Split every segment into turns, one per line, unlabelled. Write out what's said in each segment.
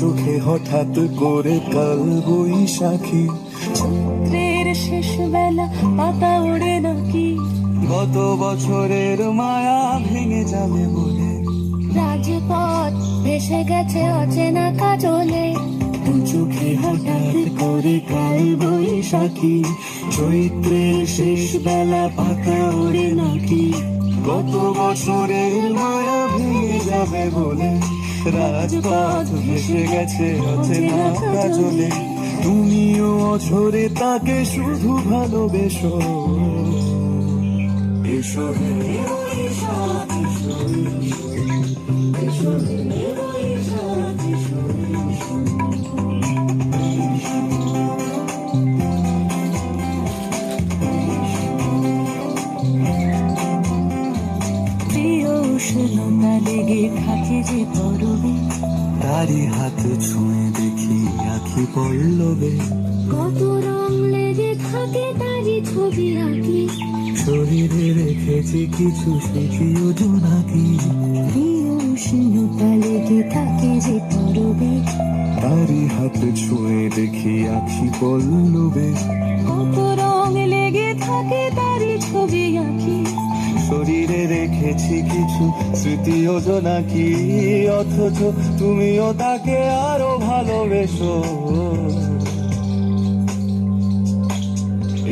চোখে হঠাৎ করে কাল বৈশাখী।
চৈত্রের শেষ বেলা পাতা
গত বছরের মায়া ভেঙে যাবে বলে।
রাজপথ ভেসে গেছে অচেনা কাজলে।
দু চোখে হঠাৎ করে কাল বৈশাখী। চৈত্রের শেষ বেলা পাতা ওড়ে নাকি। গত বছরের মায়া ভেঙে যাবে বলে। রাজপথ ভেসে গেছে অচেনা কাজলে। তুমিও অঝরে তাকে শুধু ভালোবেসো। এসো
উষ্ণতা লেগে থাকে যে পরবে
তারি হাত ছুঁয়ে দেখি আখি পল্লবে।
কত রং লেগে থাকে তারই ছবি আঁকি
শরীরে রেখেছি কিছু স্মৃতি ও জোনাকি
উষ্ণতা লেগে থাকে যে পরবে।
তারি হাত ছুঁয়ে দেখি আখি পল্লবে।
কত রং লেগে থাকে তারই ছবি আঁকি
শরীরে রেখেছি কিছু স্মৃতি ও জোনাকি অথচ তুমিও তাকে আরও ভালোবেসো।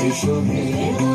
বৈশাখ, এসো,